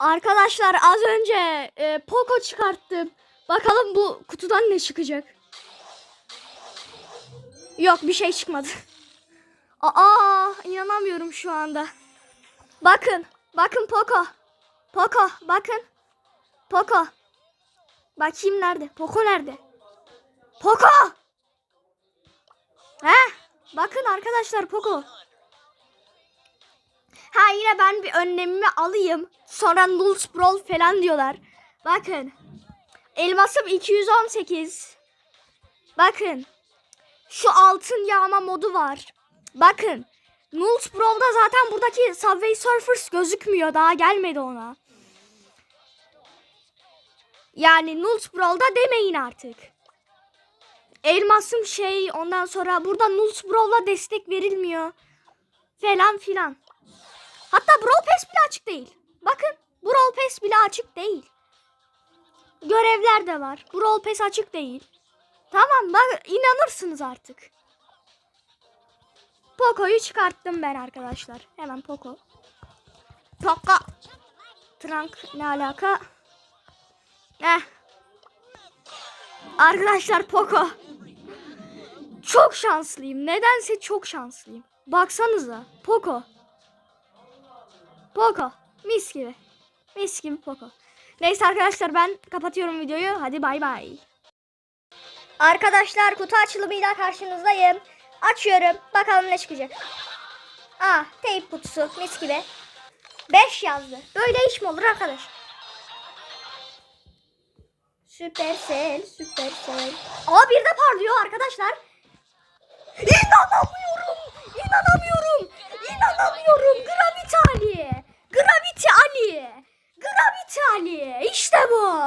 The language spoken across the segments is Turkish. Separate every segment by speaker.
Speaker 1: Arkadaşlar az önce e, Poco çıkarttım. Bakalım bu kutudan ne çıkacak. Yok bir şey çıkmadı. Aa inanamıyorum şu anda. Bakın. Bakın Poco. Poco bakın. Poco. Bakayım nerede? Poco nerede? Poco. He? Bakın arkadaşlar Poco. Ha yine ben bir önlemimi alayım. Sonra Nulls Brawl falan diyorlar. Bakın. Elmasım 218. Bakın. Şu altın yağma modu var. Bakın. Nulls Brawl'da zaten buradaki Subway Surfers gözükmüyor. Daha gelmedi ona. Yani Nulls Brawl'da demeyin artık. Elmasım şey ondan sonra burada Nulls Brawl'a destek verilmiyor. Falan filan. Hatta Brawl Pass bile açık değil. Bakın Brawl Pass bile açık değil. Görevler de var. Brawl Pass açık değil. Tamam bak inanırsınız artık. Poco'yu çıkarttım ben arkadaşlar. Hemen Poco. Poco. Trunk ne alaka? Eh. Arkadaşlar Poco. Çok şanslıyım. Nedense çok şanslıyım. Baksanıza. Poco. Poco. Mis gibi. Mis gibi Poco. Neyse arkadaşlar ben kapatıyorum videoyu. Hadi bay bay. Arkadaşlar kutu açılımıyla karşınızdayım. Açıyorum. Bakalım ne çıkacak. Aa teyp kutusu. Mis gibi. 5 yazdı. Böyle iş mi olur arkadaş? Süpersel, süpersel. Aa bir de parlıyor arkadaşlar. İnanamıyorum. İnanamıyorum. İnanamıyorum. Gravity Ali. Gravity Ali. Gravity Ali. İşte bu.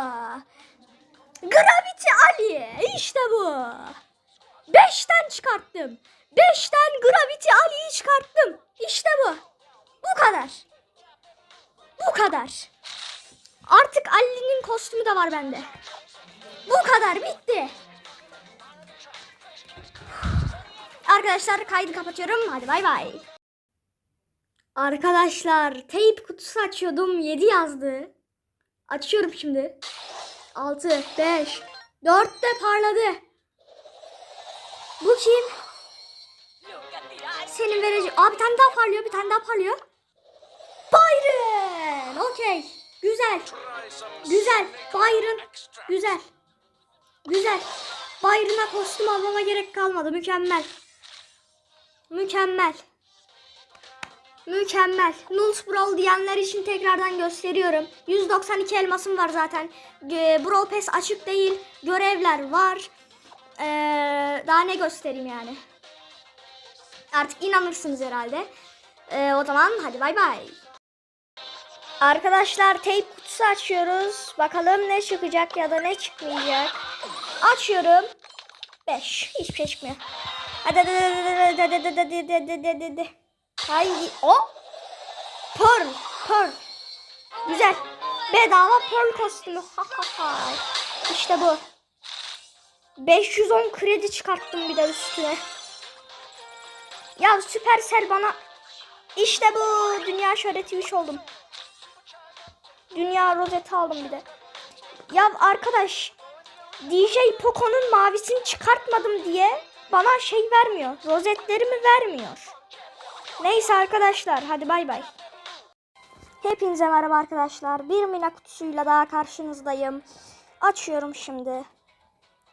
Speaker 1: Gravity. İşte bu. Beşten çıkarttım. Beşten Gravity Ali'yi çıkarttım. İşte bu. Bu kadar. Bu kadar. Artık Ali'nin kostümü de var bende. Bu kadar bitti. Arkadaşlar kaydı kapatıyorum. Hadi bay bay. Arkadaşlar teyp kutusu açıyordum. 7 yazdı. Açıyorum şimdi. 6, 5, 4 de parladı. Bu kim? Senin vereceğin... Aa bir tane daha parlıyor. Bir tane daha parlıyor. Byron. Okey. Güzel. Güzel. Byron. Güzel. Güzel. Byron'a kostüm almama gerek kalmadı. Mükemmel. Mükemmel. Mükemmel. Nulls Brawl diyenler için tekrardan gösteriyorum. 192 elmasım var zaten. Ee, Brawl Pass açık değil. Görevler var. Ee, daha ne göstereyim yani. Artık inanırsınız herhalde. Ee, o zaman hadi bay bay. Arkadaşlar teyp kutusu açıyoruz. Bakalım ne çıkacak ya da ne çıkmayacak. Açıyorum. 5. Hiçbir şey çıkmıyor. Hadi hadi hadi hadi hadi hadi hadi hadi hadi hadi. Haydi. O. Pearl. Pearl. Güzel. Bedava Pearl kostümü. Ha ha ha. İşte bu. 510 kredi çıkarttım bir de üstüne. Ya Supercell bana işte bu dünya şöhreti 3 oldum. Dünya rozeti aldım bir de. Ya arkadaş DJ Poco'nun mavisini çıkartmadım diye bana şey vermiyor. Rozetlerimi vermiyor. Neyse arkadaşlar hadi bay bay. Hepinize merhaba arkadaşlar. Bir mina kutusuyla daha karşınızdayım. Açıyorum şimdi.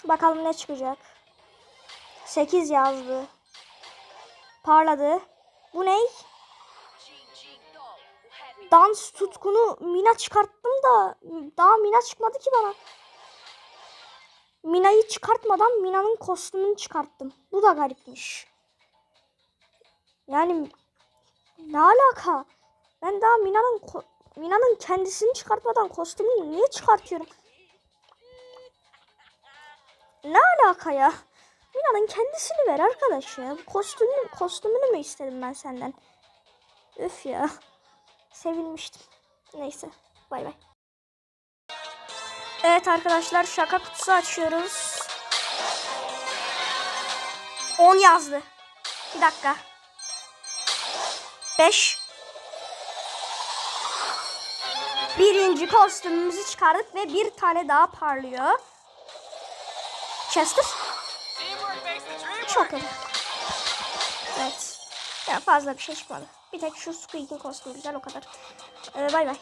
Speaker 1: Bakalım ne çıkacak. 8 yazdı. Parladı. Bu ne? Dans tutkunu Mina çıkarttım da daha Mina çıkmadı ki bana. Mina'yı çıkartmadan Mina'nın kostümünü çıkarttım. Bu da garipmiş. Yani ne alaka? Ben daha Mina'nın Mina'nın kendisini çıkartmadan kostümünü niye çıkartıyorum? Ne alaka ya? Mina'nın kendisini ver arkadaş ya. Kostümünü, kostümünü mü istedim ben senden? Öf ya. Sevilmiştim. Neyse. Bay bay. Evet arkadaşlar şaka kutusu açıyoruz. 10 yazdı. Bir dakika. 5 Birinci kostümümüzü çıkardık ve bir tane daha parlıyor. Chester. Çok iyi. Evet. Ya fazla bir şey çıkmadı. Bir tek şu Squeak'in kostümü güzel o kadar. Ee, bay bay.